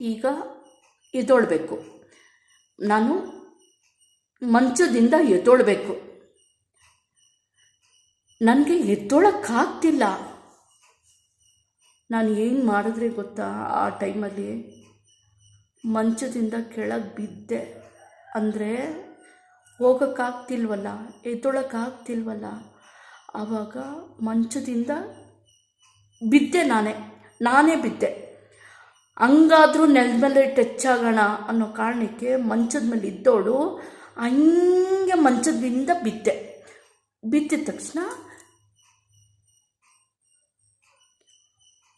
ಈಗ ಎದ್ದೊಳ್ಬೇಕು. ನಾನು ಮಂಚದಿಂದ ಎದ್ದೊಳ್ಬೇಕು. ನನಗೆ ಎದ್ದೊಳಕ್ಕಾಗ್ತಿಲ್ಲ. ನಾನು ಏನು ಮಾಡಿದ್ರೆ ಗೊತ್ತಾ ಆ ಟೈಮಲ್ಲಿ? ಮಂಚದಿಂದ ಕೆಳಗೆ ಬಿದ್ದೆ. ಅಂದರೆ ಹೋಗೋಕ್ಕಾಗ್ತಿಲ್ವಲ್ಲ, ಎದ್ದೊಳಕ್ಕಾಗ್ತಿಲ್ವಲ್ಲ. ಆವಾಗ ಮಂಚದಿಂದ ಬಿದ್ದೆ ನಾನೇ. ನಾನೇ ಬಿದ್ದೆ. ಹಂಗಾದ್ರೂ ನೆಲದ ಮೇಲೆ ಟಚ್ ಆಗೋಣ ಅನ್ನೋ ಕಾರಣಕ್ಕೆ ಮಂಚದ ಮೇಲೆ ಇದ್ದೋಳು, ಹಂಗೆ ಮಂಚದಿಂದ ಬಿದ್ದೆ. ಬಿದ್ದಿದ ತಕ್ಷಣ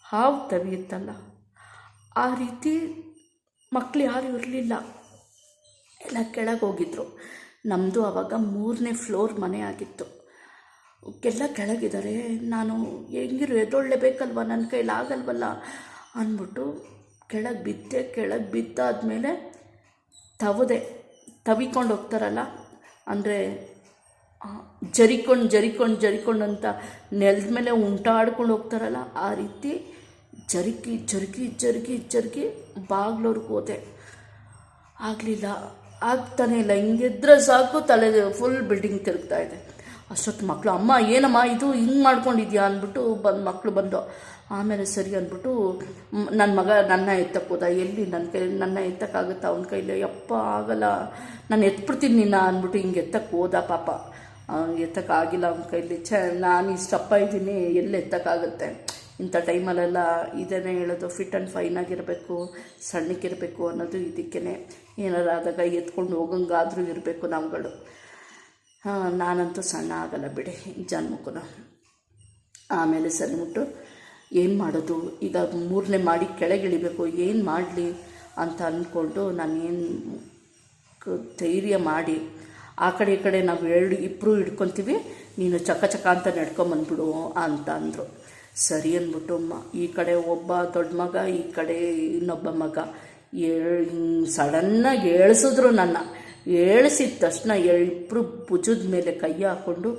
ಹಾವು ತವಿಯುತ್ತಲ್ಲ. ಆ ರೀತಿ ಮಕ್ಳು ಯಾರು ಇರಲಿಲ್ಲ. ಎಲ್ಲ ಕೆಳಗೆ ಹೋಗಿದ್ರು. ನಮ್ಮದು ಆವಾಗ ಮೂರನೇ ಫ್ಲೋರ್ ಮನೆ ಆಗಿತ್ತು. ಎಲ್ಲ ಕೆಳಗಿದ್ದಾರೆ. ನಾನು, ಹೆಂಗಿರು ಎದ್ದೊಳ್ಳೇಬೇಕಲ್ವ ನನ್ನ ಕೈಲಿ ಆಗಲ್ವಲ್ಲ? ಅಂದ್ಬಿಟ್ಟು ಕೆಳಗೆ ಬಿದ್ದೆ, ಕೆಳಗೆ ಬಿದ್ದಾದಮೇಲೆ ತವದೆ ತವಿಕೊಂಡು ಹೋಗ್ತಾರಲ್ಲ? ಅಂದರೆ ಜರಿಕೊಂಡು ಜರಿಕೊಂಡು ಜರಿಕೊಂಡು ಅಂತ ನೆಲದ ಮೇಲೆ ಉಂಟಾಡ್ಕೊಂಡು ಹೋಗ್ತಾರಲ್ಲ, ಆ ರೀತಿ ಜರಿಕಿ ಜರಿಕಿ ಜರಿಕಿ ಜರಿಕಿ ಬಾಗ್ಲವ್ರಿಗೆ ಹೋದೆ. ಆಗಲಿಲ್ಲ. ಆಗ್ತಾನೆ ಇಲ್ಲ. ಹಿಂಗಿದ್ರೆ ಸಾಕು, ತಲೆ ಫುಲ್ ಬಿಲ್ಡಿಂಗ್ ತಿರುಗ್ತಾ ಇದೆ. ಅಷ್ಟೊತ್ತು ಮಕ್ಕಳು ಅಮ್ಮ, ಏನಮ್ಮ ಇದು ಹಿಂಗೆ ಮಾಡ್ಕೊಂಡಿದ್ಯಾ? ಅಂದ್ಬಿಟ್ಟು ಬಂದು ಮಕ್ಕಳು ಬಂದು ಆಮೇಲೆ ಸರಿ ಅಂದ್ಬಿಟ್ಟು ನನ್ನ ಮಗ ನನ್ನ ಎತ್ತಕ್ಕೆ ಹೋದ, ಎಲ್ಲಿ? ನನ್ನ ಕೈ, ನನ್ನ ಎತ್ತಕ್ಕಾಗುತ್ತಾ? ಅವನ ಕೈಲಿ? ಯಪ್ಪ, ಆಗಲ್ಲ. ನಾನು ಎತ್ಬಿಡ್ತೀನಿ ನಿನ್ನ, ಅಂದ್ಬಿಟ್ಟು ಹಿಂಗೆ ಎತ್ತಕ್ಕೆ ಹೋದ ಪಾಪ. ಎತ್ತಕ್ಕಾಗಿಲ್ಲ ಅವನ ಕೈಲಿ. ಚ ನಾನು ಇಷ್ಟಪ್ಪ ಇದ್ದೀನಿ, ಎಲ್ಲಿ ಎತ್ತಕ್ಕಾಗುತ್ತೆ? ಇಂಥ ಟೈಮಲ್ಲೆಲ್ಲ ಇದನ್ನೇ ಹೇಳೋದು ಫಿಟ್ ಆ್ಯಂಡ್ ಫೈನ್ ಆಗಿರಬೇಕು ಸಣ್ಣಕ್ಕಿರಬೇಕು ಅನ್ನೋದು ಇದಕ್ಕೇ ಏನಾರು ಆದಾಗ ಎತ್ಕೊಂಡು ಹೋಗಂಗಾದರೂ ಇರಬೇಕು ನಾವುಗಳು ಹಾಂ, ನಾನಂತೂ ಸಣ್ಣ ಆಗಲ್ಲ ಬಿಡಿ ಜನ್ಮಕ್ಕೂ ಆಮೇಲೆ ಸರಿಬಿಟ್ಟು ಏನು ಮಾಡೋದು? ಈಗ ಮೂರನೇ ಮಾಡಿ ಕೆಳಗಿಳಿಬೇಕು ಏನು ಮಾಡಲಿ ಅಂತ ಅಂದ್ಕೊಂಡು ನಾನು ಏನು ಧೈರ್ಯ ಮಾಡಿ, ಆ ಕಡೆ ಈ ಕಡೆ ನಾವು ಎರಡು ಇಬ್ಬರು ಹಿಡ್ಕೊತೀವಿ, ನೀನು ಚಕ ಚಕ ಅಂತ ನಡ್ಕೊಂಬಂದ್ಬಿಡು ಅಂತ ಅಂದರು. ಸರಿ ಅಂದ್ಬಿಟ್ಟು ಮ, ಈ ಕಡೆ ಒಬ್ಬ ದೊಡ್ಡ ಮಗ, ಈ ಕಡೆ ಇನ್ನೊಬ್ಬ ಮಗ. ಏಳ್ ಸಡನ್ನಾಗಿ ಏಳಿಸಿದ್ರು ನನ್ನ. ಏಳಿಸಿದ ತಕ್ಷಣ ಇಬ್ಬರು ಭುಜದ ಮೇಲೆ ಕೈ ಹಾಕ್ಕೊಂಡು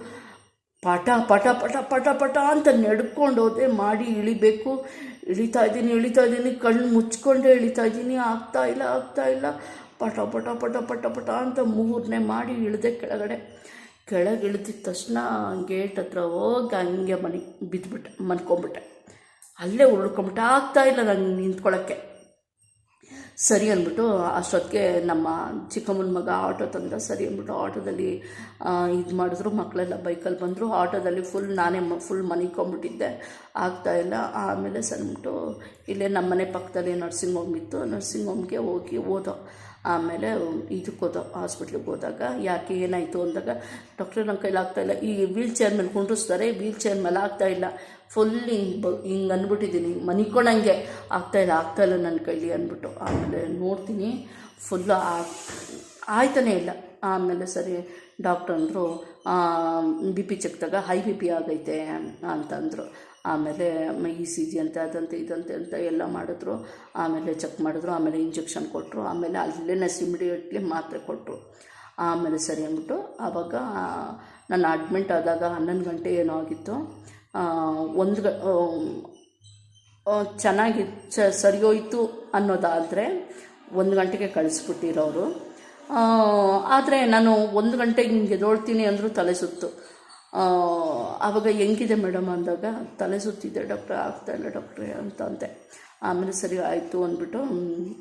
ಪಟ ಪಟ ಪಟ ಪಟ ಪಟ ಅಂತ ನಡ್ಕೊಂಡು ಹೋದೆ ಮಾಡಿ ಇಳಿಬೇಕು. ಇಳಿತಾ ಇದ್ದೀನಿ ಇಳಿತಾ ಇದ್ದೀನಿ ಕಣ್ಣು ಮುಚ್ಕೊಂಡೇ ಇಳಿತಾ ಇದ್ದೀನಿ. ಆಗ್ತಾ ಇಲ್ಲ ಆಗ್ತಾ ಇಲ್ಲ. ಪಟ ಪಟ ಪಟ ಪಟ ಪಟ ಅಂತ ಮೂರನೇ ಮಾಡಿ ಇಳಿದೆ ಕೆಳಗಡೆ. ಕೆಳಗೆ ಇಳಿದಿದ ತಕ್ಷಣ ಗೇಟ್ ಹತ್ರ ಹೋಗಿ ಹಂಗೆ ಮನೆ ಬಿದ್ದುಬಿಟ್ಟೆ ಮನ್ಕೊಂಬಿಟ್ಟೆ ಅಲ್ಲೇ ಉಳ್ಕೊಂಬಿಟ್ಟೆ ಆಗ್ತಾ ಇಲ್ಲ ನಂಗೆ ನಿಂತ್ಕೊಳ್ಳೋಕ್ಕೆ ಸರಿ ಅಂದ್ಬಿಟ್ಟು ಅಷ್ಟೊತ್ತಿಗೆ ನಮ್ಮ ಚಿಕ್ಕಮ್ಮನ ಮಗ ಆಟೋ ತಂದ, ಸರಿ ಅಂದ್ಬಿಟ್ಟು ಆಟೋದಲ್ಲಿ ಇದು ಮಾಡಿದ್ರು. ಮಕ್ಕಳೆಲ್ಲ ಬೈಕಲ್ಲಿ ಬಂದರು. ಆಟೋದಲ್ಲಿ ಫುಲ್ ನಾನೇ ಫುಲ್ ಮನಿಕೊಂಬಿಟ್ಟಿದ್ದೆ ಆಗ್ತಾ ಇಲ್ಲ. ಆಮೇಲೆ ಸರಿಬಿಟ್ಟು ಇಲ್ಲೇ ನಮ್ಮ ಮನೆ ಪಕ್ಕದಲ್ಲಿ ನರ್ಸಿಂಗ್ ಹೋಮ್ ಇತ್ತು. ನರ್ಸಿಂಗ್ ಹೋಮ್ಗೆ ಹೋಗಿ ಓದೋ. ಆಮೇಲೆ ಇದಕ್ಕೆ ಹೋದೋ ಹಾಸ್ಪಿಟ್ಲಿಗೆ ಹೋದಾಗ. ಯಾಕೆ ಏನಾಯಿತು ಅಂದಾಗ ಡಾಕ್ಟರ್ ನನ್ನ ಕೈಲಿ ಆಗ್ತಾಯಿಲ್ಲ ಈ ವೀಲ್ ಚೇರ್ ಮೇಲೆ ಕುಂಡ್ರಿಸ್ತಾರೆ. ವೀಲ್ ಚೇರ್ ಮೇಲೆ ಆಗ್ತಾಯಿಲ್ಲ ಫುಲ್ ಹಿಂಗೆ ಹಿಂಗೆ ಅಂದ್ಬಿಟ್ಟಿದ್ದೀನಿ ಮನಿಕೊಳಂಗೆ ಆಗ್ತಾಯಿಲ್ಲ ಇಲ್ಲ ನನ್ನ ಕೈಲಿ ಅಂದ್ಬಿಟ್ಟು. ಆಮೇಲೆ ನೋಡ್ತೀನಿ ಫುಲ್ಲು ಆಯ್ತಾನೇ ಇಲ್ಲ. ಆಮೇಲೆ ಸರಿ, ಡಾಕ್ಟ್ರ್ ಅಂದರು ಬಿ ಪಿ ಚೆಕ್ದಾಗ ಹೈ ಬಿ ಪಿ ಆಗೈತೆ ಅಂತಂದರು ಆಮೇಲೆ ಇ ಸಿ ಜಿ ಅಂತ, ಅದಂತೆ, ಇದಂತೆ ಅಂತ ಎಲ್ಲ ಮಾಡಿದ್ರು. ಆಮೇಲೆ ಚೆಕ್ ಮಾಡಿದ್ರು, ಆಮೇಲೆ ಇಂಜೆಕ್ಷನ್ ಕೊಟ್ಟರು ಆಮೇಲೆ ಅಲ್ಲೇ ಇಮಿಡಿಯೇಟ್ಲಿ ಮಾತ್ರೆ ಕೊಟ್ಟರು ಆಮೇಲೆ ಸರಿ ಅಂದ್ಬಿಟ್ಟು ಆವಾಗ ನಾನು ಅಡ್ಮಿಂಟ್ ಆದಾಗ ಹನ್ನೊಂದು ಗಂಟೆ ಏನೋ ಆಗಿತ್ತು. ಒಂದು ಚೆನ್ನಾಗಿ ಚ ಸರಿ ಹೋಯಿತು ಅನ್ನೋದಾದರೆ ಒಂದು ಗಂಟೆಗೆ ಕಳಿಸ್ಬಿಟ್ಟಿರೋರು. ಆದರೆ ನಾನು ಒಂದು ಗಂಟೆಗೆ ಹಿಂಗೆ ಎದೊಳ್ತೀನಿ ಅಂದರೂ ತಲೆ ಸುತ್ತು. ಆವಾಗ ಹೆಂಗಿದೆ ಮೇಡಮ್ ಅಂದಾಗ, ತಲೆ ಸುತ್ತಿದೆ ಡಾಕ್ಟ್ರೆ ಆಗ್ತಾಯಿಲ್ಲ ಡಾಕ್ಟ್ರೆ ಅಂತ ಅಂದೆ. ಆಮೇಲೆ ಸರಿ, ಆಯಿತು ಅಂದ್ಬಿಟ್ಟು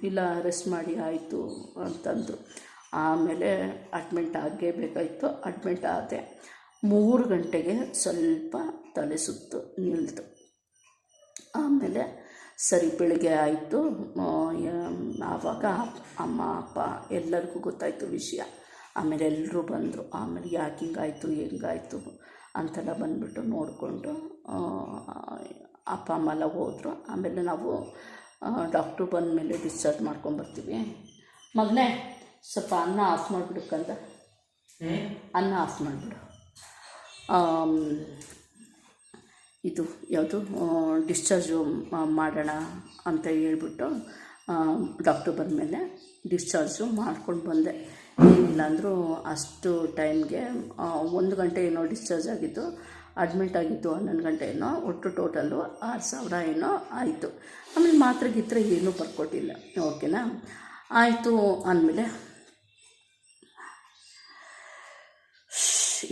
ಇಲ್ಲ, ರೆಸ್ಟ್ ಮಾಡಿ, ಆಯಿತು ಅಂತಂದರು. ಆಮೇಲೆ ಅಡ್ಮಿಂಟ್ ಆಗೇ ಬೇಕಾಯಿತು. ಅಡ್ಮಿಂಟ್ ಆದೆ. ಮೂರು ಗಂಟೆಗೆ ಸ್ವಲ್ಪ ತಲೆ ಸುತ್ತು ನಿಲ್ತು. ಆಮೇಲೆ ಸರಿ ಬೆಳಿಗ್ಗೆ ಆಯಿತು. ಆವಾಗ ಅಮ್ಮ ಅಪ್ಪ ಎಲ್ಲರಿಗೂ ಗೊತ್ತಾಯಿತು ವಿಷಯ. ಆಮೇಲೆ ಎಲ್ಲರೂ ಬಂದರು. ಆಮೇಲೆ ಯಾಕೆ ಹಿಂಗಾಯಿತು ಹೆಂಗಾಯಿತು ಅಂತೆಲ್ಲ ಬಂದುಬಿಟ್ಟು ನೋಡಿಕೊಂಡು ಅಪ್ಪ ಅಮ್ಮ ಎಲ್ಲ ಹೋದರು. ಆಮೇಲೆ ನಾವು ಡಾಕ್ಟ್ರು ಬಂದ ಮೇಲೆ ಡಿಸ್ಚಾರ್ಜ್ ಮಾಡ್ಕೊಂಬರ್ತೀವಿ ಮಗನೇ ಸ್ವಲ್ಪ ಅನ್ನ ಆಫ್ ಮಾಡಿಬಿಡು ಕಂದ. ಅನ್ನ ಆಫ್ ಮಾಡಿಬಿಡು. ಇದು ಯಾವುದು? ಡಿಸ್ಚಾರ್ಜ್ ಮಾಡೋಣ ಅಂತ ಹೇಳ್ಬಿಟ್ಟು ಡಾಕ್ಟ್ರು ಬಂದಮೇಲೆ ಡಿಸ್ಚಾರ್ಜು ಮಾಡ್ಕೊಂಡು ಬಂದೆ. ಏನಿಲ್ಲ ಅಂದರೂ ಅಷ್ಟು ಟೈಮ್ಗೆ ಒಂದು ಗಂಟೆ ಏನೋ ಡಿಸ್ಚಾರ್ಜ್ ಆಗಿತ್ತು ಅಡ್ಮಿಟ್ ಆಗಿತ್ತು ಹನ್ನೊಂದು ಗಂಟೆ ಏನೋ, ಒಟ್ಟು ಟೋಟಲ್ಲು ಆರು ಸಾವಿರ ಏನೋ ಆಯಿತು. ಆಮೇಲೆ ಮಾತ್ರೆ ಗಿತ್ರೆ ಏನೂ ಬರ್ಕೊಟ್ಟಿಲ್ಲ. ಓಕೆನಾ? ಆಯಿತು ಅಂದಮೇಲೆ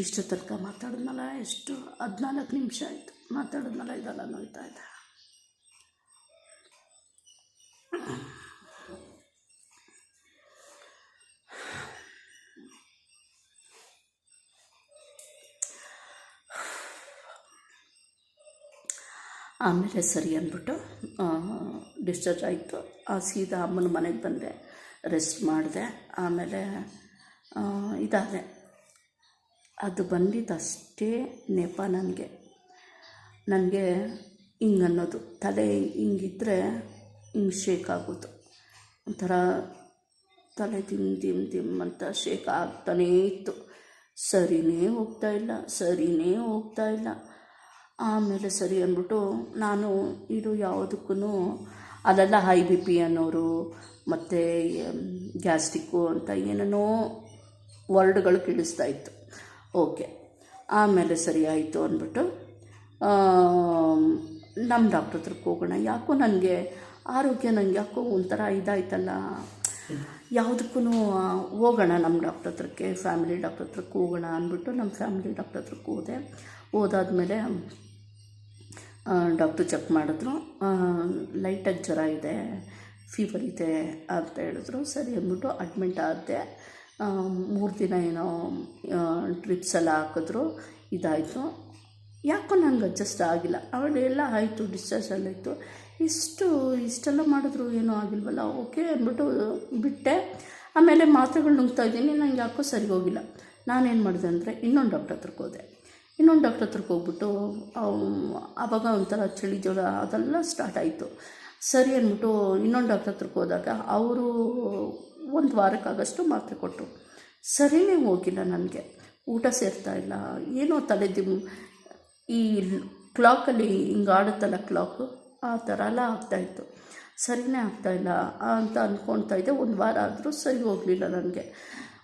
ಇಷ್ಟು ತನಕ ಮಾತಾಡಿದ್ನಲ್ಲ, ಎಷ್ಟು ಹದಿನಾಲ್ಕು ನಿಮಿಷ ಆಯಿತು. ಮಾತಾಡಿದ್ನಲ್ಲ, ಇದೆಲ್ಲ ನೋಯ್ತಾ ಇದೆ. ಆಮೇಲೆ ಸರಿ ಅಂದ್ಬಿಟ್ಟು ಡಿಸ್ಚಾರ್ಜ್ ಆಯಿತು. ಆ ಸೀದಾ ಅಮ್ಮನ ಮನೆಗೆ ಬಂದೆ ರೆಸ್ಟ್ ಮಾಡಿದೆ. ಆಮೇಲೆ ಇದಾದೆ. ಅದು ಬಂದಿದ್ದಷ್ಟೇ ನೆಪ ನನಗೆ. ನನಗೆ ಹಿಂಗೆ ಅನ್ನೋದು. ತಲೆ ಹಿಂಗಿದ್ರೆ ಹಿಂಗೆ ಶೇಕ್ ಆಗೋದು. ಒಂಥರ ತಲೆ ತಿಮ್ ದಿಮ್ ದಿಮ್ ಅಂತ ಶೇಕ್ ಆಗ್ತಾನೇ ಇತ್ತು. ಸರಿನೇ ಹೋಗ್ತಾ ಇಲ್ಲ, ಸರಿನೇ ಹೋಗ್ತಾ ಇಲ್ಲ. ಆಮೇಲೆ ಸರಿ ಅಂದ್ಬಿಟ್ಟು ನಾನು ಇದು ಯಾವುದಕ್ಕೂ ಅದೆಲ್ಲ ಹೈ ಬಿ ಪಿ ಅನ್ನೋರು ಮತ್ತು ಗ್ಯಾಸ್ಟಿಕ್ಕು ಅಂತ ಏನೇನೋ ವರ್ಡ್ಗಳು ಕೇಳಿಸ್ತಾ ಇತ್ತು. ಓಕೆ. ಆಮೇಲೆ ಸರಿ ಆಯಿತು ಅಂದ್ಬಿಟ್ಟು ನಮ್ಮ ಡಾಕ್ಟ್ರ ಹತ್ರಕ್ಕೆ ಹೋಗೋಣ. ಯಾಕೋ ನನಗೆ ಆರೋಗ್ಯ ನನಗೆ ಯಾಕೋ ಒಂಥರ ಇದಾಯ್ತಲ್ಲ. ಯಾವುದಕ್ಕೂ ಹೋಗೋಣ ನಮ್ಮ ಡಾಕ್ಟ್ರ್ ಹತ್ರಕ್ಕೆ ಫ್ಯಾಮಿಲಿ ಡಾಕ್ಟ್ರ ಹತ್ರಕ್ಕೆ ಹೋಗೋಣ ಅಂದ್ಬಿಟ್ಟು ನಮ್ಮ ಫ್ಯಾಮಿಲಿ ಡಾಕ್ಟ್ರ ಹತ್ರಕ್ಕೆ ಹೋದೆ. ಹೋದಾದ್ಮೇಲೆ ಡಾಕ್ಟ್ರು ಚೆಕ್ ಮಾಡಿದ್ರು. ಲೈಟಾಗಿ ಜ್ವರ ಇದೆ ಫೀವರ್ ಇದೆ ಅಂತ ಹೇಳಿದ್ರು. ಸರಿ ಅಂದ್ಬಿಟ್ಟು ಅಡ್ಮಿಂಟ್ ಆದೆ. ಮೂರು ದಿನ ಏನೋ ಟ್ರಿಪ್ಸ್ ಎಲ್ಲ ಹಾಕಿದ್ರು, ಇದಾಯಿತು. ಯಾಕೋ ನನಗೆ ಅಡ್ಜಸ್ಟ್ ಆಗಿಲ್ಲ. ಎಲ್ಲ ಆಯಿತು ಡಿಸ್ಚಾರ್ಜ್ ಎಲ್ಲ ಇತ್ತು ಇಷ್ಟು, ಇಷ್ಟೆಲ್ಲ ಮಾಡಿದ್ರು ಏನೂ ಆಗಿಲ್ವಲ್ಲ, ಓಕೆ ಅಂದ್ಬಿಟ್ಟು ಬಿಟ್ಟೆ. ಆಮೇಲೆ ಮಾತ್ರೆಗಳು ನುಂಗ್ತಾ ಇದ್ದೀನಿ, ನಂಗೆ ಯಾಕೋ ಸರಿ ಹೋಗಿಲ್ಲ ನಾನೇನು ಮಾಡಿದೆ ಅಂದರೆ, ಇನ್ನೊಂದು ಡಾಕ್ಟ್ರ್ ಹತ್ರಕ್ಕೆ ಹೋದೆ. ಇನ್ನೊಂದು ಡಾಕ್ಟ್ರ್ ಹತ್ರಕ್ಕೆ ಹೋಗ್ಬಿಟ್ಟು ಆವಾಗ ಒಂಥರ ಚಳಿ ಜೋಳ ಅದೆಲ್ಲ ಸ್ಟಾರ್ಟ್ ಆಯಿತು. ಸರಿ ಅಂದ್ಬಿಟ್ಟು ಇನ್ನೊಂದು ಡಾಕ್ಟ್ರ್ ಹತ್ರಕ್ಕೆ ಹೋದಾಗ, ಅವರು ಒಂದು ವಾರಕ್ಕಾಗಷ್ಟು ಮಾತ್ರೆ ಕೊಟ್ಟರು ಸರಿನೇ ಹೋಗಿಲ್ಲ ನನಗೆ. ಊಟ ಸೇರ್ತಾ ಇಲ್ಲ. ಏನೋ ತಲೆ ದಿಮ್ ಈ ಕ್ಲಾಕಲ್ಲಿ ಹಿಂಗೆ ಆಡುತ್ತಲ್ಲ ಕ್ಲಾಕು, ಆ ಥರ ಎಲ್ಲ ಆಗ್ತಾಯಿತ್ತು ಸರಿನೇ ಆಗ್ತಾಯಿಲ್ಲ ಅಂತ ಅಂದ್ಕೊಳ್ತಾ ಇದ್ದೆ. ಒಂದು ವಾರ ಆದರೂ ಸರಿ ಹೋಗಲಿಲ್ಲ ನನಗೆ.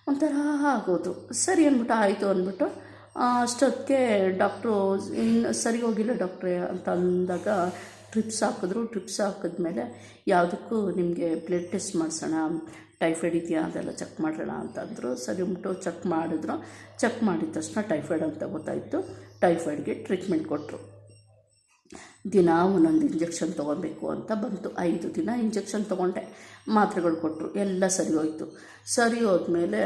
ಒಂಥರ ಆಗೋದು. ಸರಿ ಅಂದ್ಬಿಟ್ಟು ಆಯಿತು ಅಂದ್ಬಿಟ್ಟು ಅಷ್ಟೊತ್ತಿಗೆ ಡಾಕ್ಟ್ರು ಇನ್ನು ಸರಿ ಹೋಗಿಲ್ಲ ಡಾಕ್ಟ್ರೇ ಅಂತ ಅಂದಾಗ ಟ್ರಿಪ್ಸ್ ಹಾಕಿದ್ರು. ಟ್ರಿಪ್ಸ್ ಹಾಕಿದ್ಮೇಲೆ ಯಾವುದಕ್ಕೂ ನಿಮಗೆ ಬ್ಲಡ್ ಟೆಸ್ಟ್ ಮಾಡಿಸೋಣ ಟೈಫಾಯ್ಡ್ ಇದೆಯಾ ಅದೆಲ್ಲ ಚೆಕ್ ಮಾಡೋಣ ಅಂತಂದರು. ಸರಿ, ಉಂಟು, ಚೆಕ್ ಮಾಡಿದ್ರು. ಚೆಕ್ ಮಾಡಿದ ತಕ್ಷಣ ಟೈಫಾಯ್ಡ್ ಅಂತ ಗೊತ್ತಾಯಿತು. ಟೈಫಾಯ್ಡ್ಗೆ ಟ್ರೀಟ್ಮೆಂಟ್ ಕೊಟ್ಟರು ದಿನ ಒಂದೊಂದು ಇಂಜೆಕ್ಷನ್ ತೊಗೊಬೇಕು ಅಂತ ಬಂತು. ಐದು ದಿನ ಇಂಜೆಕ್ಷನ್ ತೊಗೊಂಡೆ. ಮಾತ್ರೆಗಳು ಕೊಟ್ಟರು ಎಲ್ಲ ಸರಿ ಹೋಯಿತು. ಸರಿ ಹೋದ್ಮೇಲೆ,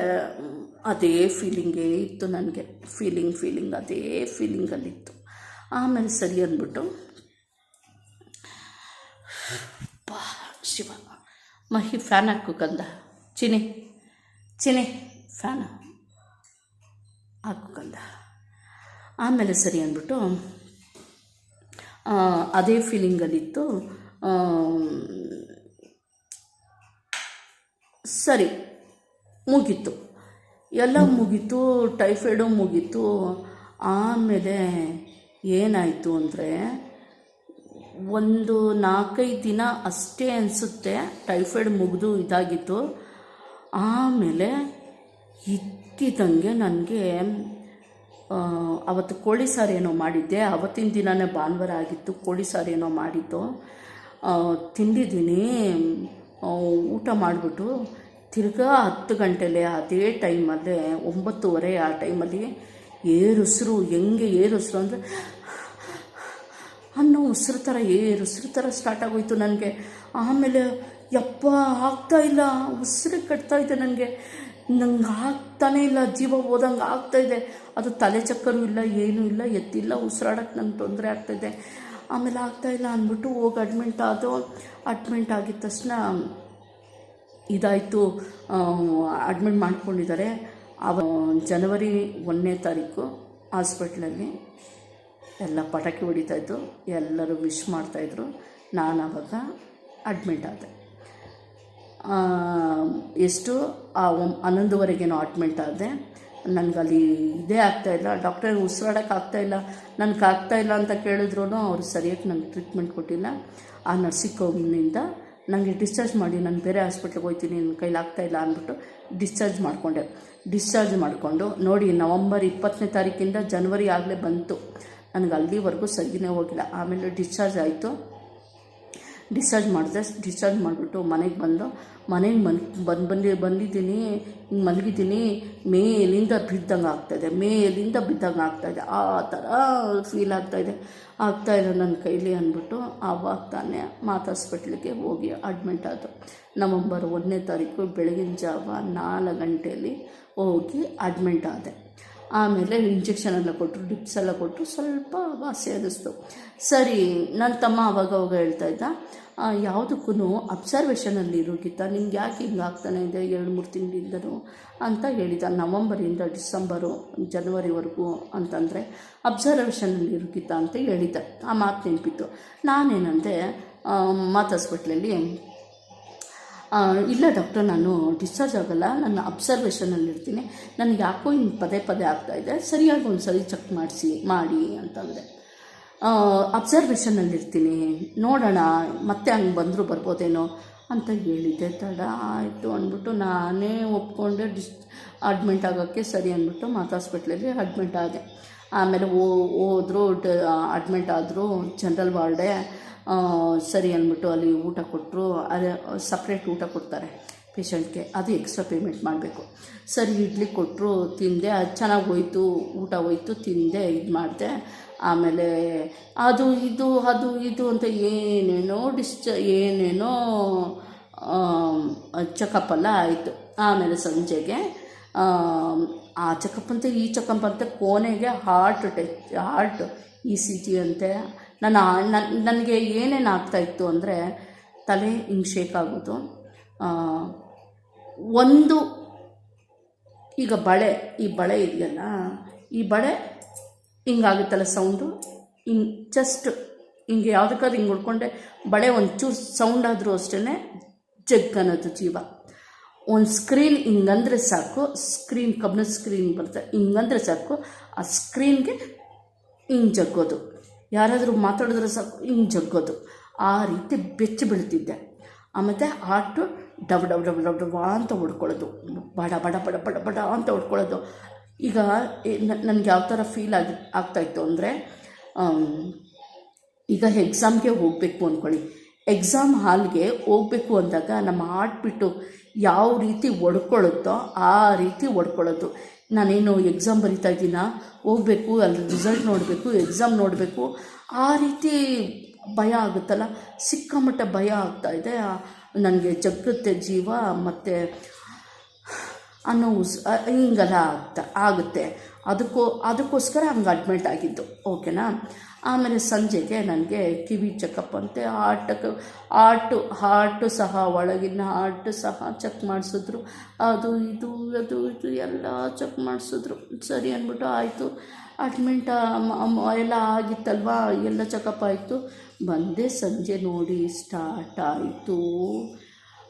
ಅದೇ ಫೀಲಿಂಗೇ ಇತ್ತು ನನಗೆ. ಫೀಲಿಂಗ್ ಫೀಲಿಂಗ್, ಅದೇ ಫೀಲಿಂಗಲ್ಲಿತ್ತು. ಆಮೇಲೆ ಸರಿ ಅಂದ್ಬಿಟ್ಟು, ಬಾ ಶಿವ. ಮಹಿ ಫ್ಯಾನ್ ಹಾಕು ಕಂದ. ಚಿನಿ ಚಿನಿ ಫ್ಯಾನ್ ಹಾಕು ಕಂದ. ಆಮೇಲೆ ಸರಿ ಅಂದ್ಬಿಟ್ಟು ಅದೇ ಫೀಲಿಂಗಲ್ಲಿತ್ತು ಸರಿ, ಮುಗೀತು. ಎಲ್ಲ ಮುಗೀತು ಟೈಫಾಯ್ಡು ಮುಗೀತು. ಆಮೇಲೆ ಏನಾಯಿತು ಅಂದರೆ ಒಂದು ನಾಲ್ಕೈದು ದಿನ ಅಷ್ಟೇ ಅನಿಸುತ್ತೆ. ಟೈಫಾಯ್ಡ್ ಮುಗಿದು ಇದಾಗಿತ್ತು. ಆಮೇಲೆ ಇದ್ದಿದ್ದಂಗೆ ನನಗೆ ಅವತ್ತು ಕೋಳಿ ಸಾರು ಏನೋ ಮಾಡಿದ್ದೆ. ಅವತ್ತಿನ ದಿನವೇ ಭಾನುವಾರ ಆಗಿತ್ತು, ಕೋಳಿ ಸಾರು ಏನೋ ಮಾಡಿದ್ದು. ತಿಂದಿದ್ದೀನಿ. ಊಟ ಮಾಡಿಬಿಟ್ಟು ತಿರ್ಗಾ ಹತ್ತು ಗಂಟೆಲೆ ಅದೇ ಟೈಮಲ್ಲೇ, ಒಂಬತ್ತುವರೆ ಆ ಟೈಮಲ್ಲಿ ಏರುಸಿರು, ಹೆಂಗೆ ಏರುಸಿರು ಅಂದರೆ ಅನ್ನೋ ಉಸಿರು ಥರ ಏರು, ಉಸಿರು ಥರ ಸ್ಟಾರ್ಟ್ ಆಗೋಯ್ತು ನನಗೆ. ಆಮೇಲೆ ಯಪ್ಪ, ಆಗ್ತಾ ಇಲ್ಲ, ಉಸಿರು ಕಟ್ತಾ ಇದೆ ನನಗೆ. ನಂಗೆ ಆಗ್ತಾನೇ ಇಲ್ಲ, ಜೀವ ಹೋದಂಗೆ ಆಗ್ತಾಯಿದೆ ಅದು ತಲೆ ಚಕ್ಕರೂ ಇಲ್ಲ, ಏನೂ ಇಲ್ಲ, ಎತ್ತಿಲ್ಲ ಉಸಿರಾಡೋಕ್ಕೆ ನಂಗೆ ತೊಂದರೆ ಆಗ್ತಾಯಿದೆ ಆಮೇಲೆ ಆಗ್ತಾಯಿಲ್ಲ ಅಂದ್ಬಿಟ್ಟು ಹೋಗಿ ಅಡ್ಮಿಂಟ್ ಆದೋ ಅಡ್ಮಿಂಟ್ ಆಗಿದ ತಕ್ಷಣ ಇದಾಯಿತು ಅಡ್ಮಿಟ್ ಮಾಡ್ಕೊಂಡಿದ್ದಾರೆ. ಅವ, ಜನವರಿ ಒಂದನೇ ತಾರೀಕು ಹಾಸ್ಪಿಟ್ಲಲ್ಲಿ ಎಲ್ಲ ಪಟಾಕಿ ಹೊಡಿತಾಯಿದ್ದು ಎಲ್ಲರೂ ವಿಶ್ ಮಾಡ್ತಾಯಿದ್ರು ನಾನು ಆವಾಗ ಅಡ್ಮಿಟ್ ಆದೆ. ಎಷ್ಟು, ಆ ಹನ್ನೊಂದುವರೆಗೇನೋ ಅಡ್ಮಿಟ್ ಆದೆ. ನನಗಲ್ಲಿ ಇದೇ ಆಗ್ತಾಯಿಲ್ಲ ಡಾಕ್ಟರ್ ಉಸಿರಾಡೋಕೆ ಆಗ್ತಾಯಿಲ್ಲ ನನಗೆ ಆಗ್ತಾಯಿಲ್ಲ ಅಂತ ಕೇಳಿದ್ರು ಅವರು ಸರಿಯಾಗಿ ನನಗೆ ಟ್ರೀಟ್ಮೆಂಟ್ ಕೊಟ್ಟಿಲ್ಲ. ಆ ನರ್ಸಿಂಗ್ ಹೋಮ್ನಿಂದ ನನಗೆ ಡಿಸ್ಚಾರ್ಜ್ ಮಾಡಿ, ನಾನು ಬೇರೆ ಹಾಸ್ಪಿಟ್ಲಿಗೆ ಹೋಗ್ತೀನಿ ನನ್ನ ಕೈಲಿ ಆಗ್ತಾಯಿಲ್ಲ ಅಂದ್ಬಿಟ್ಟು ಡಿಸ್ಚಾರ್ಜ್ ಮಾಡಿಕೊಂಡೆ. ಡಿಸ್ಚಾರ್ಜ್ ಮಾಡಿಕೊಂಡು ನೋಡಿ, ನವಂಬರ್ ಇಪ್ಪತ್ತನೇ ತಾರೀಕಿಂದ ಜನವರಿ ಆಗಲೇ ಬಂತು. ನನಗೆ ಅಲ್ಲಿವರೆಗೂ ಸರಿನೇ ಹೋಗಿಲ್ಲ. ಆಮೇಲೆ ಡಿಸ್ಚಾರ್ಜ್ ಆಯಿತು. ಡಿಸ್ಚಾರ್ಜ್ ಮಾಡಿದೆ. ಡಿಸ್ಚಾರ್ಜ್ ಮಾಡಿಬಿಟ್ಟು ಮನೆಗೆ ಬಂದು, ಮನೆಗೆ ಮನ್ ಬಂದು ಬಂದು, ಬಂದಿದ್ದೀನಿ, ಹಿಂಗೆ ಮಲಗಿದ್ದೀನಿ. ಮೇಲಿಂದ ಬಿದ್ದಂಗೆ ಆಗ್ತಾಯಿದೆ ಮೇಲಿಂದ ಬಿದ್ದಂಗೆ ಆಗ್ತಾಯಿದೆ ಆ ಥರ ಫೀಲ್ ಆಗ್ತಾಯಿದೆ ಆಗ್ತಾಯಿದೆ ನನ್ನ ಕೈಲಿ ಅಂದ್ಬಿಟ್ಟು ಆವಾಗ ತಾನೇ ಮಾತಾಸ್ಪಿಟ್ಲಿಗೆ ಹೋಗಿ ಅಡ್ಮಿಂಟ್ ಆಯಿತು. ನವಂಬರ್ ಒಂದನೇ ತಾರೀಕು ಬೆಳಗಿನ ಜಾವ ನಾಲ್ಕು ಗಂಟೆಯಲ್ಲಿ ಹೋಗಿ ಅಡ್ಮಿಂಟ್ ಆದೆ. ಆಮೇಲೆ ಇಂಜೆಕ್ಷನ್ ಎಲ್ಲ ಕೊಟ್ಟರು ಡಿಪ್ಸ್ ಎಲ್ಲ ಕೊಟ್ಟರು ಸ್ವಲ್ಪ ವಾಸಿ ಅನ್ನಿಸ್ತು ಸರಿ ನನ್ನ ತಮ್ಮ ಅವಾಗ ಅವಾಗ ಹೇಳ್ತಾ ಇದ್ದ ಯಾವುದಕ್ಕೂ ಅಬ್ಸರ್ವೇಷನಲ್ಲಿ ಇರೋಗಿತ್ತ ಗೀತಾ ನಿಮ್ಗೆ ಯಾಕೆ ಹಿಂಗೆ ಆಗ್ತಾನೆ ಇದೆ ಎರಡು ಮೂರು ತಿಂಗಳಿಂದನೂ? ಅಂತ ಹೇಳಿದ. ನವಂಬರಿಂದ ಡಿಸೆಂಬರು, ಜನವರಿವರೆಗೂ ಅಂತಂದರೆ ಅಬ್ಸರ್ವೇಷನಲ್ಲಿ ಇರೋಗಿತ್ತ ಗೀತಾ ಅಂತ ಹೇಳಿದ್ದ. ಆ ಮಾತು ನೆನಪಿತ್ತು. ನಾನೇನಂದೆ ಮಾತಾಸ್ಪೆಟ್ಲಲ್ಲಿ ಇಲ್ಲ ಡಾಕ್ಟರ್, ನಾನು ಡಿಸ್ಚಾರ್ಜ್ ಆಗೋಲ್ಲ, ನನ್ನ ಅಬ್ಸರ್ವೇಷನಲ್ಲಿ ಇರ್ತೀನಿ. ನನಗೆ ಯಾಕೋ ಹಿಂಗೆ ಪದೇ ಪದೇ ಆಗ್ತಾಯಿದೆ ಸರಿಯಾಗಿ ಒಂದು ಸರಿ ಚೆಕ್ ಮಾಡಿಸಿ, ಮಾಡಿ ಅಂತಂದರೆ ಅಬ್ಸರ್ವೇಷನಲ್ಲಿ ಇರ್ತೀನಿ. ನೋಡೋಣ, ಮತ್ತೆ ಹಂಗೆ ಬಂದರೂ ಬರ್ಬೋದೇನೋ ಅಂತ ಹೇಳಿದ್ದೆ. ತಡ ಆಯಿತು ಅಂದ್ಬಿಟ್ಟು ನಾನೇ ಒಪ್ಕೊಂಡೆ ಡಿಸ್ ಅಡ್ಮಿಂಟ್ ಆಗೋಕ್ಕೆ ಸರಿ ಅಂದ್ಬಿಟ್ಟು ಮಾತಾ ಹಾಸ್ಪಿಟ್ಲಲ್ಲಿ ಅಡ್ಮಿಂಟ್ ಆದೆ. ಆಮೇಲೆ ಹೋದ್ರು ಅಡ್ಮಿಂಟ್ ಆದರು ಜನರಲ್ ವಾರ್ಡೇ ಸರಿ ಅಂದ್ಬಿಟ್ಟು ಅಲ್ಲಿ ಊಟ ಕೊಟ್ಟರು ಅದೇ ಸಪ್ರೇಟ್ ಊಟ ಕೊಡ್ತಾರೆ ಪೇಷಂಟ್ಗೆ ಅದು ಎಕ್ಸ್ಟ್ರಾ ಪೇಮೆಂಟ್ ಮಾಡಬೇಕು. ಸರಿ, ಇಡ್ಲಿ ಕೊಟ್ಟರು ತಿಂದೆ, ಅದು ಚೆನ್ನಾಗಿ ಹೋಯ್ತು, ಊಟ ಹೋಯ್ತು, ತಿಂದೆ, ಇದು ಮಾಡಿದೆ. ಆಮೇಲೆ ಅದು, ಇದು ಅದು, ಇದು ಅಂತ ಏನೇನೋ ಡಿಸ್ಚ ಏನೇನೋ ಚೆಕಪ್ ಎಲ್ಲ ಆಯಿತು. ಆಮೇಲೆ ಸಂಜೆಗೆ, ಆ ಚೆಕಪ್ ಅಂತ ಈ ಚೆಕಪ್ ಅಂತ ಕೊನೆಗೆ ಹಾರ್ಟ್ ಟೆಚ್ ಹಾರ್ಟ್ ಇ ಸಿ ಜಿ ಅಂತೆ. ನನ್ನ ನನಗೆ ಏನೇನು ಆಗ್ತಾಯಿತ್ತು ಅಂದರೆ ತಲೆ ಹಿಂಗೆ ಶೇಕ್ ಆಗೋದು. ಒಂದು, ಈಗ ಬಳೆ, ಈ ಬಳೆ ಇದೆಯಲ್ಲ, ಈ ಬಳೆ ಹಿಂಗಾಗುತ್ತಲ್ಲ ಸೌಂಡು ಹಿಂಗೆ ಜಸ್ಟ್ ಹಿಂಗೆ ಯಾವುದಕ್ಕಾದ್ರೂ ಹಿಂಗೆ ಉಳ್ಕೊಂಡೆ, ಬಳೆ ಒಂಚೂರು ಸೌಂಡ್ ಆದರೂ ಅಷ್ಟೇ ಜಗ್ ಅನ್ನೋದು ಜೀವ. ಒಂದು ಸ್ಕ್ರೀನ್ ಹಿಂಗಂದ್ರೆ ಸಾಕು ಸ್ಕ್ರೀನ್ ಕಬ್ಬಿಣದ ಸ್ಕ್ರೀನ್ ಬರುತ್ತೆ, ಹಿಂಗಂದ್ರೆ ಸಾಕು, ಆ ಸ್ಕ್ರೀನ್ಗೆ ಹಿಂಗೆ ಜಗ್ಗೋದು. ಯಾರಾದರೂ ಮಾತಾಡಿದ್ರೆ ಸಾಕು, ಹಿಂಗೆ ಜಗ್ಗೋದು. ಆ ರೀತಿ ಬೆಚ್ಚಿ ಬೀಳ್ತಿದ್ದೆ. ಆಮೇಲೆ ಹಾರ್ಟು ಡಬ್ ಡಬ್ ಡಬ್ ಡಬ್ ಡಬ್ ಅಂತ ಹೊಡ್ಕೊಳ್ಳೋದು. ಬಡ ಬಡ ಬಡ ಬಡ ಬಡ ಅಂತ ಹೊಡ್ಕೊಳ್ಳೋದು. ಈಗ ನನಗೆ ಯಾವ ಥರ ಫೀಲ್ ಆಗಿ ಆಗ್ತಾಯಿತ್ತು ಅಂದರೆ ಈಗ ಎಕ್ಸಾಮ್ಗೆ ಹೋಗಬೇಕು ಅಂದ್ಕೊಳ್ಳಿ ಎಕ್ಸಾಮ್ ಹಾಲ್ಗೆ ಹೋಗಬೇಕು ಅಂದಾಗ ನಮ್ಮ ಹಾರ್ಟ್ ಬಿಟ್ಟು ಯಾವ ರೀತಿ ಒಡ್ಕೊಳ್ಳುತ್ತೋ ಆ ರೀತಿ ಒಡ್ಕೊಳ್ಳೋದು ನಾನೇನು ಎಕ್ಸಾಮ್ ಬರಿತಾ ಇದ್ದೀನ? ಹೋಗಬೇಕು, ಅಲ್ಲಿ ರಿಸಲ್ಟ್ ನೋಡಬೇಕು ಎಕ್ಸಾಮ್ ನೋಡಬೇಕು. ಆ ರೀತಿ ಭಯ ಆಗುತ್ತಲ್ಲ? ಸಿಕ್ಕಾಮಟ್ಟ ಭಯ ಆಗ್ತಾ ಇದೆ. ನನಗೆ ಜಗ್ಗುತ್ತೆ ಜೀವ ಮತ್ತು ಅನ್ನೋ ಉಸ್ ಹಿಂಗೆಲ್ಲ ಆಗ್ತಾ, ಆಗುತ್ತೆ. ಅದಕ್ಕೋ, ಅದಕ್ಕೋಸ್ಕರ ಹಂಗೆ ಅಡ್ಮಿಟ್ ಆಗಿದ್ದು. ಓಕೆನಾ ಆಮೇಲೆ ಸಂಜೆಗೆ ನನಗೆ ಕಿವಿ ಚೆಕಪ್ ಅಂತೆ ಹಾರ್ಟ್ ಹಾರ್ಟು ಹಾರ್ಟು ಸಹ ಒಳಗಿನ ಹಾರ್ಟ್ ಸಹ ಚೆಕ್ ಮಾಡಿಸಿದ್ರು. ಅದು ಇದು ಅದು ಇದು ಎಲ್ಲ ಚೆಕ್ ಮಾಡಿಸಿದ್ರು. ಸರಿ ಅಂದ್ಬಿಟ್ಟು ಆಯಿತು. ಅಡ್ಮಿಂಟ್ ಎಲ್ಲ ಆಗಿತ್ತಲ್ವಾ? ಎಲ್ಲ ಚೆಕಪ್ ಆಯಿತು. ಬಂದೆ ಸಂಜೆ ನೋಡಿ ಸ್ಟಾರ್ಟ್ ಆಯಿತು.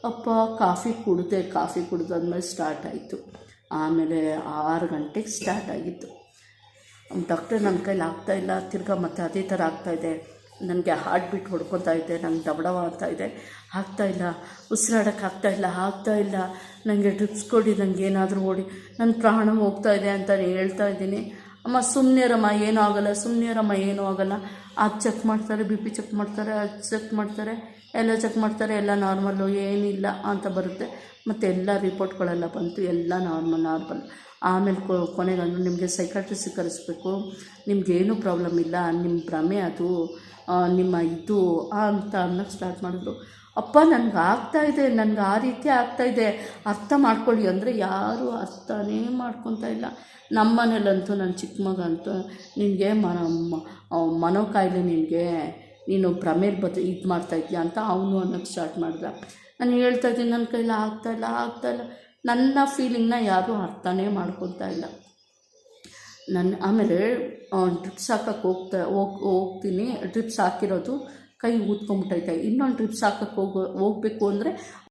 ಅಪ್ಪ, ಕಾಫಿ ಕುಡಿದೆ, ಕಾಫಿ ಕುಡ್ದಾದ್ಮೇಲೆ ಸ್ಟಾರ್ಟ್ ಆಯಿತು. ಆಮೇಲೆ ಆರು ಗಂಟೆಗೆ ಸ್ಟಾರ್ಟ್ ಆಗಿತ್ತು. ಡಾಕ್ಟರ್ ನನ್ನ ಕೈಲಿ ಇಲ್ಲ, ತಿರ್ಗಾ ಮತ್ತೆ ಅದೇ ಥರ ಆಗ್ತಾಯಿದೆ ನನಗೆ ಹಾರ್ಟ್ ಬೀಟ್ ಹೊಡ್ಕೊತಾ ಇದೆ, ನಂಗೆ ದಬಡವ ಆಗ್ತಾ ಇದೆ. ಆಗ್ತಾ ಇಲ್ಲ ಉಸಿರಾಡೋಕ್ಕೆ ಆಗ್ತಾ ಇಲ್ಲ ನನಗೆ ಡ್ರಿಪ್ಸ್ ಕೊಡಿ ನನಗೆ ಏನಾದರೂ ಓಡಿ. ನನ್ನ ಪ್ರಾಣ ಹೋಗ್ತಾ ಇದೆ ಅಂತ ಹೇಳ್ತಾ ಇದ್ದೀನಿ. ಅಮ್ಮ ಸುಮ್ಮನೆರಮ್ಮ ಏನೂ ಆಗಲ್ಲ ಸುಮ್ಮನೆರಮ್ಮ ಏನೂ ಆಗೋಲ್ಲ. ಅದು ಚೆಕ್ ಮಾಡ್ತಾರೆ ಬಿ ಪಿ ಚೆಕ್ ಮಾಡ್ತಾರೆ ಅದು ಚೆಕ್ ಮಾಡ್ತಾರೆ. ಎಲ್ಲ ಚೆಕ್ ಮಾಡ್ತಾರೆ, ಎಲ್ಲ ನಾರ್ಮಲ್ಲು ಏನಿಲ್ಲ ಅಂತ ಬರುತ್ತೆ. ಮತ್ತು ಎಲ್ಲ ರಿಪೋರ್ಟ್ಗಳೆಲ್ಲ ಬಂತು, ಎಲ್ಲ ನಾರ್ಮಲ್ ನಾರ್ಮಲ್ ಆಮೇಲೆ ಕೊನೆಗೆ ಅಂದರು ನಿಮಗೆ ಸೈಕಾಟ್ರಿಸ್ಟಿಗೆ ಕರೆಸ್ಬೇಕು. ನಿಮಗೇನು ಪ್ರಾಬ್ಲಮ್ ಇಲ್ಲ ನಿಮ್ಮ ಭ್ರಮೆ ಅದು ನಿಮ್ಮ ಇದು ಅಂತ ಅನ್ನೋಕ್ಕೆ ಸ್ಟಾರ್ಟ್ ಮಾಡಿದ್ರು. ಅಪ್ಪ, ನನಗೆ ಆಗ್ತಾ ಇದೆ, ನನಗೆ ಆ ರೀತಿ ಆಗ್ತಾ ಇದೆ. ಅರ್ಥ ಮಾಡ್ಕೊಳ್ಳಿ ಅಂದರೆ ಯಾರೂ ಅರ್ಥನೇ ಮಾಡ್ಕೊತಾ ಇಲ್ಲ. ನಮ್ಮ ಮನೇಲಂತೂ ನನ್ನ ಚಿಕ್ಕ ಮಗ ಅಂತೂ ನಿನಗೆ ಮನ ಮ- ಅವ್ ಮನೋ ಕಾಯಿಲೆ ನಿನಗೆ ನೀನು ಭ್ರಮೇಲಿ ಬದ್ ಇದು ಮಾಡ್ತಾ ಇದೆಯಾ ಅಂತ ಅವನು ಅನ್ನೋಕ್ಕೆ ಸ್ಟಾರ್ಟ್ ಮಾಡಿದ. ನಾನು ಹೇಳ್ತಾ ಇದ್ದೀನಿ ನನ್ನ ಕೈಲಿ ಆಗ್ತಾ ಇಲ್ಲ ಆಗ್ತಾ ಇಲ್ಲ. ನನ್ನ ಫೀಲಿಂಗ್ನ ಯಾರೂ ಅರ್ಥನೇ ಮಾಡ್ಕೊತಾ ಇಲ್ಲ. ನನ್ನ ಆಮೇಲೆ ಡ್ರಿಪ್ಸ್ ಹಾಕಕ್ಕೆ ಹೋಗ್ತಾ, ಹೋಗ್, ಹೋಗ್ತೀನಿ. ಡ್ರಿಪ್ಸ್ ಹಾಕಿರೋದು ಕೈ ಊದ್ಕೊಂಬಿಟ್ಟೈತೆ ಇನ್ನೊಂದು ಡ್ರಿಪ್ಸ್ ಹಾಕಕ್ಕೆ ಹೋಗೋ, ಹೋಗಬೇಕು ಅಂದರೆ